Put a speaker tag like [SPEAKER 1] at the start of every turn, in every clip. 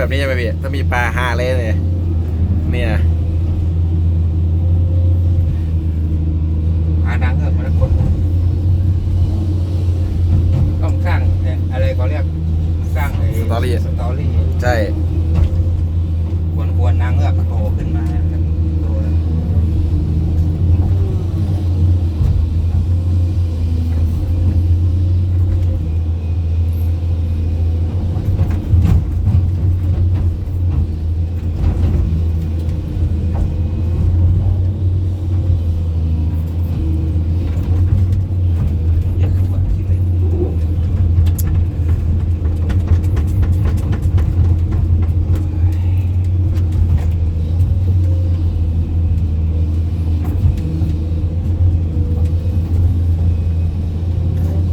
[SPEAKER 1] แบบนี้ใช่ไหมพี่ถ้ามีปลาหาเลยเนี่ยเนี่ย
[SPEAKER 2] หาดังเออมันคนต้องสร้างเอ่ออะไรเขาเรียกสร้างไอ้
[SPEAKER 1] สตอรี่
[SPEAKER 2] สตอรี่
[SPEAKER 1] ใช่
[SPEAKER 2] ควรควรนางเงือกโผล่ขึ้นมาตัว เยอะกว่าที่เลย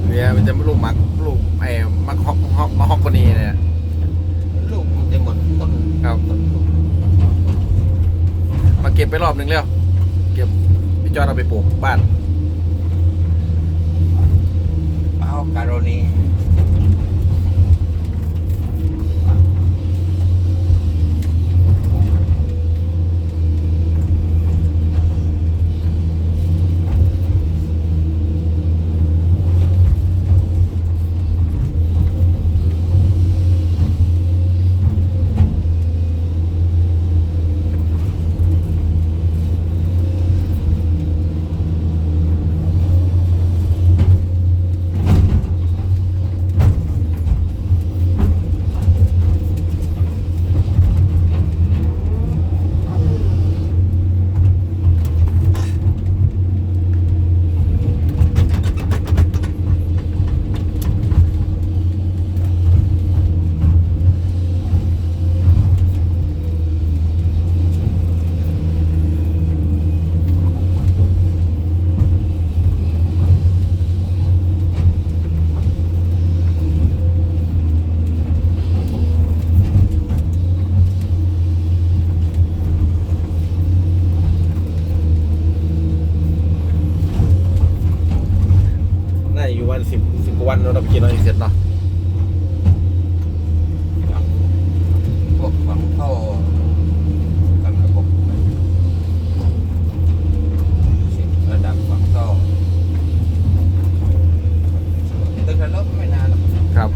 [SPEAKER 1] เนี่ยมันจะลูกมักลูกไอ้มักฮอกฮอกมักฮอกกว่านี้เนี่ย
[SPEAKER 2] ลูกมันจะหมดต้น
[SPEAKER 1] ครับ
[SPEAKER 2] ต้นลูก
[SPEAKER 1] มาเก็ บไปรอบหนึ่งแล้ว เก็บพี่จอนเอาไปปลูกบ้าน
[SPEAKER 2] เอาการโร
[SPEAKER 1] นี เราไปกินเราอีกเสร็จเนาะ
[SPEAKER 2] พวกฝังท่อกันระบบระดับฝังท่อตึกระลบไม่นานหรอก
[SPEAKER 1] ครับ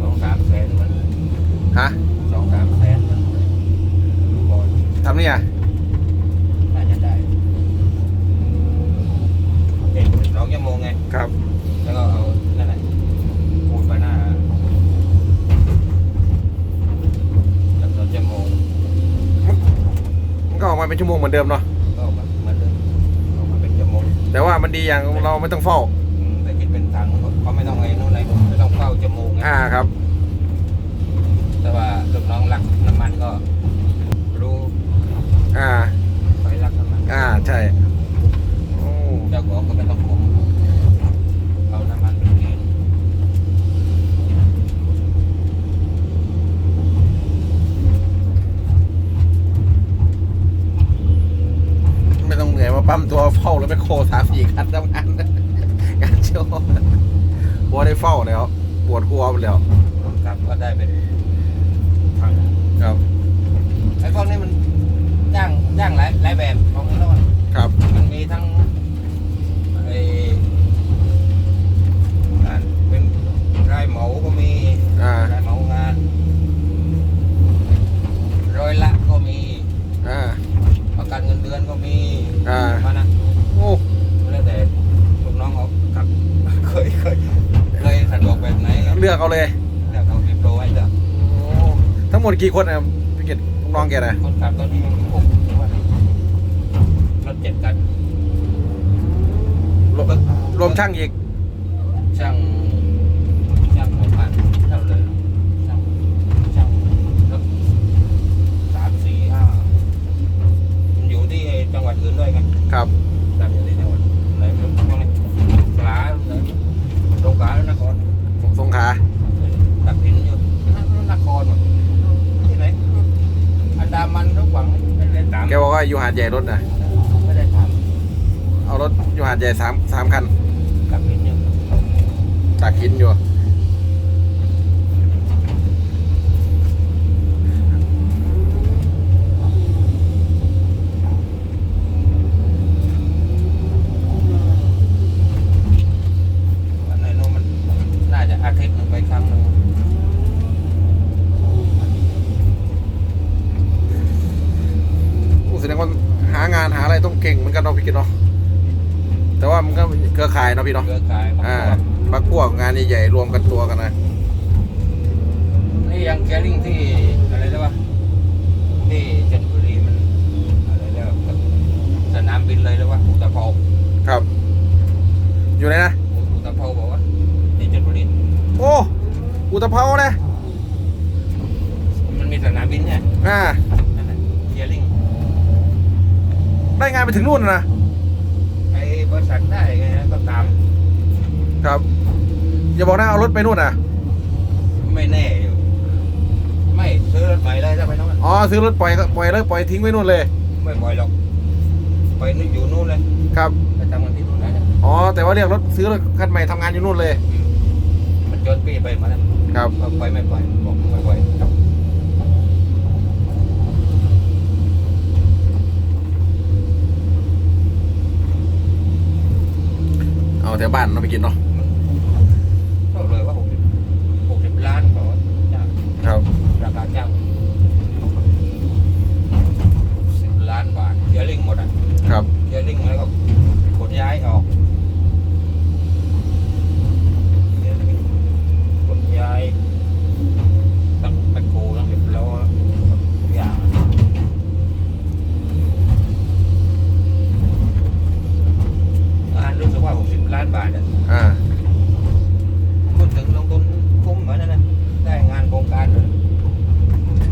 [SPEAKER 2] สองสามแสนมัน
[SPEAKER 1] ฮะ
[SPEAKER 2] สองสามแสนมันบอล
[SPEAKER 1] ทำนี่อะ
[SPEAKER 2] น่าจะได้เอกสองชั่วโมงไง
[SPEAKER 1] ครับ
[SPEAKER 2] แล้วก็เอานั่นแหละปูนไปหน้าแล้วสองชั่วโมง
[SPEAKER 1] มันก็ออกมาเป็นชั่วโมงเหมือนเดิมเนาะ
[SPEAKER 2] ก็ออกมาเหมือนเดิมออกมาเป็นชั่วโมง
[SPEAKER 1] แต่ว่ามันดีอย่างเราไม่ต้องเฝ้า
[SPEAKER 2] อืมแต่คิดเป็นถังเขาไม่ต้องไอ้นู่นอะไรไม่ต้องเฝ้าชั่วโมงไง
[SPEAKER 1] อ่าครับ
[SPEAKER 2] แต่ว่าลูกน้องรักน้ำมันก็ รู้
[SPEAKER 1] อ่า
[SPEAKER 2] ใครรักน้ำมัน
[SPEAKER 1] อ่าใช่โอ้
[SPEAKER 2] เจ้าของก็ไม่ต้องคุมเอาน้ำมันเป็นเกณฑ์
[SPEAKER 1] ไม่ต้องเหนื่อยมาปั๊มตัวเฝ้าแล้วไปโค สามสี่คันทำงานงานโชว์บัวได้เฝ้าแล้ว ปวดหัวไปแล้ว
[SPEAKER 2] คนขับก็ได้เป็นถัง
[SPEAKER 1] ครับ
[SPEAKER 2] ไอ้พวกนี้มันจ้างจ้างหลายหลายแบบของไอ้โนน
[SPEAKER 1] ครับ
[SPEAKER 2] มันมีทั้งไอ้งานเป็นรายเหมาก็มี
[SPEAKER 1] อ่า
[SPEAKER 2] รายเหมางานร้อยละก็มี
[SPEAKER 1] อ่า
[SPEAKER 2] ประกันเงินเดือนก็มี
[SPEAKER 1] อ่า
[SPEAKER 2] มานะ
[SPEAKER 1] โอ้
[SPEAKER 2] แล้วแต่ลูกน้องเขาขับ เคยเคยเคยสะดวกแบบไหน
[SPEAKER 1] เลือกเอาเลย
[SPEAKER 2] เลือกเอามีโปรให้เลือก
[SPEAKER 1] โอ้ทั้งหมดกี่คนอะพี่เกดลูกน้องแกนะ
[SPEAKER 2] คนขับตอนนี้มีหกใช่ไหมรถเจ็ดกัน
[SPEAKER 1] รวมรวมช่างอีก
[SPEAKER 2] ช่างช่างหกพันเท่าเลยช่างช่างรถสามสี่ห้ามันอยู่ที่จังหวัดอื่นด้วยไง
[SPEAKER 1] ครับ
[SPEAKER 2] แต่อยู่ที่จังหวัดไหนไม่รู้ตรงนี้สลาไหนสงขลานคร
[SPEAKER 1] สงขลา
[SPEAKER 2] ตักหินอยู่นนครหมดที่ไหน
[SPEAKER 1] บ อกว่าอยู่หาดใหญ่รถนะ
[SPEAKER 2] ไม่ได้ถาม
[SPEAKER 1] เอารถอยู่หาดใหญ่สามสามคัน
[SPEAKER 2] กับนิดนึง
[SPEAKER 1] ตากหินอยู่
[SPEAKER 2] อันไหนโน้นมันน่าจะอาทิตย์หนึ่งไปครั้งหนึ่ง
[SPEAKER 1] อู้แสดงว่าหางานหาอะไรต้องเก่งเหมือนกันเนาะพี่กินเนาะแต่ว่ามันก็เครือข่ายเนาะพี่เนาะ
[SPEAKER 2] เครือข่ายบาง
[SPEAKER 1] อ่า
[SPEAKER 2] คน
[SPEAKER 1] พักพวกงานใหญ่ๆรวมกันตัวกันนะ
[SPEAKER 2] นี่ยังแคริ่งที่อะไรได้ปะที่จันทบุรีมันอะไรเรียกว่าสนามบินเลยแล้ววะอุตภเปา
[SPEAKER 1] ครับ อยู่ไหนนะ
[SPEAKER 2] อุตภเปาบอกว่าที่จันทบุรี
[SPEAKER 1] โอ้อุตภเปาเลย
[SPEAKER 2] มันมีสนามบินเนี่ย
[SPEAKER 1] อ่า
[SPEAKER 2] นั่นแหละแคริ่ง
[SPEAKER 1] ได้งานไปถึงนู่นนะ
[SPEAKER 2] ไอ้บริษัทได้ไงนะก็ตาม
[SPEAKER 1] ครับ อย่าบอกนะเอารถไปนู่นนะ
[SPEAKER 2] ไม่แน่อยู่ ไม่ซื้อรถใหม่เลยถ้าไปน้อง
[SPEAKER 1] อ๋อซื้อรถปล่อยก็ปล่อยแล้วปล่อยทิ้งไว้นู่นเลย
[SPEAKER 2] ไม่ปล่อยหรอกไปนึกอยู่นู่นเลย
[SPEAKER 1] ครับ
[SPEAKER 2] ไปทำงานที่นู่นนะ
[SPEAKER 1] อ๋อแต่ว่าเรียกรถซื้อรถคันใหม่ทำงานอยู่นู่นเลย
[SPEAKER 2] มันจนปีไปมาแล้ว
[SPEAKER 1] ครับ
[SPEAKER 2] ก็ไปไม่ปล่อยบอกไม่ปล่อย
[SPEAKER 1] เอาแถวบ้านเราไปกินเนาะ
[SPEAKER 2] เท่าเลยว่าหกสิบหกสิบล้านขอจ้าง
[SPEAKER 1] ครับ
[SPEAKER 2] ราคาจ้างสิบล้านบาทเชียร์ลิงหมดอะ
[SPEAKER 1] ครับ
[SPEAKER 2] เชียร์ลิงแล้วก็ขนย้ายออกเชียร์ลิงขนย้ายตั้งแบคโคตั้งเรียบร้อยทุกอย่างงานรู้สึกว่าหกสิบล้านบาทอะ
[SPEAKER 1] อ่า
[SPEAKER 2] พูดถึงลงทุนคุ้มเหมือนนั้นนะได้งานโครงการเลย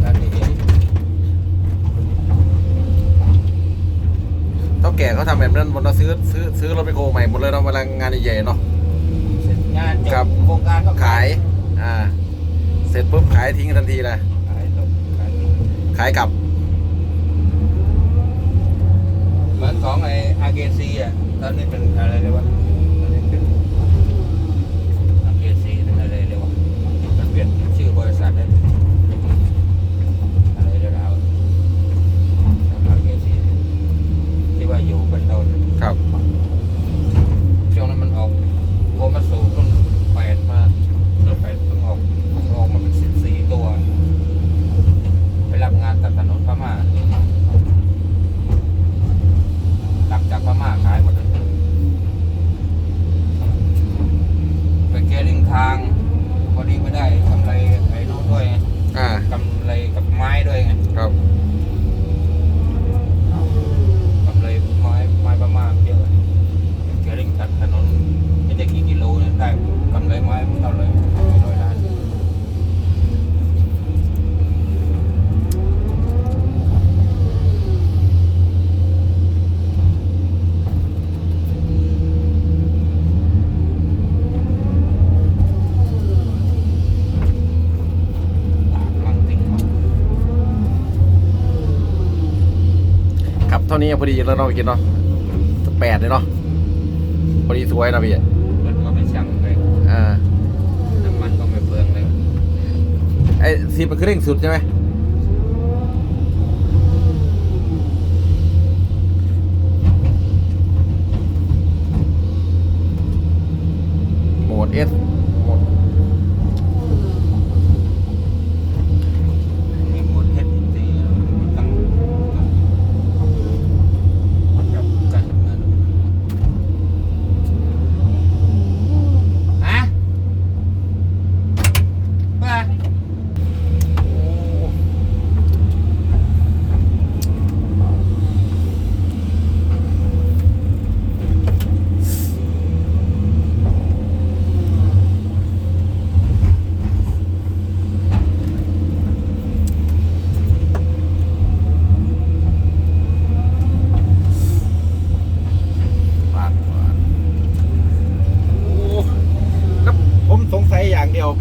[SPEAKER 2] การนี้
[SPEAKER 1] เท่าแก่เขาทำแบบนั้น หมดเราซื้อซื้อซื้อรถไปโคใหม่หมดเลยเนาะเวลางานใหญ่ๆเนาะ
[SPEAKER 2] เสร็จงานจ
[SPEAKER 1] ครับ
[SPEAKER 2] บโครงการก็
[SPEAKER 1] ขาย อ่า เสร็จปุ๊บขายทิ้งทันทีเลย
[SPEAKER 2] ขายจบขาย
[SPEAKER 1] ขายกลับ
[SPEAKER 2] เหมือนของไออาเกซีอะตอนนี้เป็นอะไรเลยวะตอนนี้เป็นอาเกซีเป็นอะไรเลยวะมันเปลี่ยนชื่อบริษัทได้อะไรเดี๋ยวเราอาเกซีที่ว่าอยู่บันดอน
[SPEAKER 1] ครับ
[SPEAKER 2] ช่วงนั้นมันออกโอมาสู่ต้นแปดมาต้นแปดต้องออกออกมาเป็นสิบสี่ตัว ไปรับงานตัดถนนพม่าหลังจากพม่าขายหมดเลยไปแกลิ่งทาง พอดีไม่ได้กำไรไอ้นู้นด้วยไง
[SPEAKER 1] อ่า
[SPEAKER 2] กำไรกับไม้ด้วยไง
[SPEAKER 1] ครับ
[SPEAKER 2] กำไรไม้ไม้พม่าเยอะแกลิ่งตัดถนนไม่ได้กี่กิโลเนี่ยได้กำไรไม้เท่าไหร่ร้อยล้าน มั่งติ่งมั่ง
[SPEAKER 1] ครับเท่านี้พอดีแล้วเราะไปกินเนาะแปดเลยเนาะพอดีสวยนะพี่
[SPEAKER 2] รถก็ไม่ช่างเลย
[SPEAKER 1] อ่า
[SPEAKER 2] น้ำมันก็ไม่เปลืองเลย
[SPEAKER 1] ไอ้ซีมันคือเร่งสุดใช่ไหม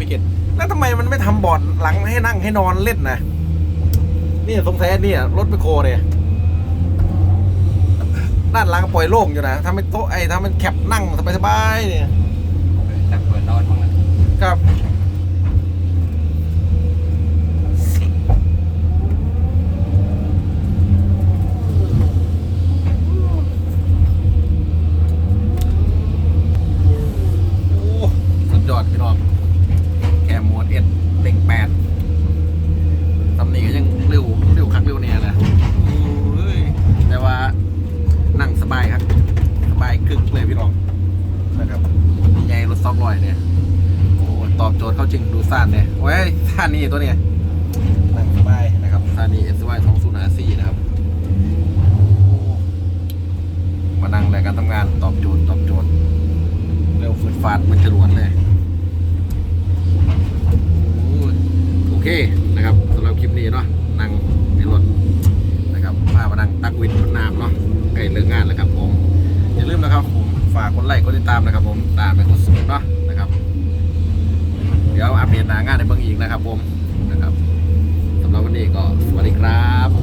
[SPEAKER 1] ไม่เก็ตแล้วทำไมมันไม่ทำบอดหลังให้นั่งให้นอนเล่นนะนี่สงสัยนี่รถไปโคเนี่ยด้านหลังปล่อยโล่งอยู่นะทำาป็นโต๊ะไอ้ทำเป็แคบนั่งสบายๆเนี่ย
[SPEAKER 2] จับเปิดนอน
[SPEAKER 1] ครับ ทย์เขาจริงดูซ่านเนี่ยโอ้ยท่านี้ตัวเนี้ยนั่งสบายนะครับท่านี้ S Y 2 0 R 4นะครับโอ้มานั่งรายการทำงานตอบโจทย์ตอบโจทย์ เร็วฟืดฟาดมันจรวนเลยโอ้ยโอเคนะครับสำหรับคลิปนี้เนาะนั่งในรถนะครับพามานั่งตักวินรถน้ำเนาะใกล้เลิกงานแล้วครับผม อย่าลืมนะครับผมฝากกดไลค์กดติดตามนะครับผมตามไปกดสูงเนาะนะครับ เดี๋ยวอัปเดต หนางานในเบื้องอีกนะครับผมนะครับสำหรับวันนี้ก็สวัสดีครับ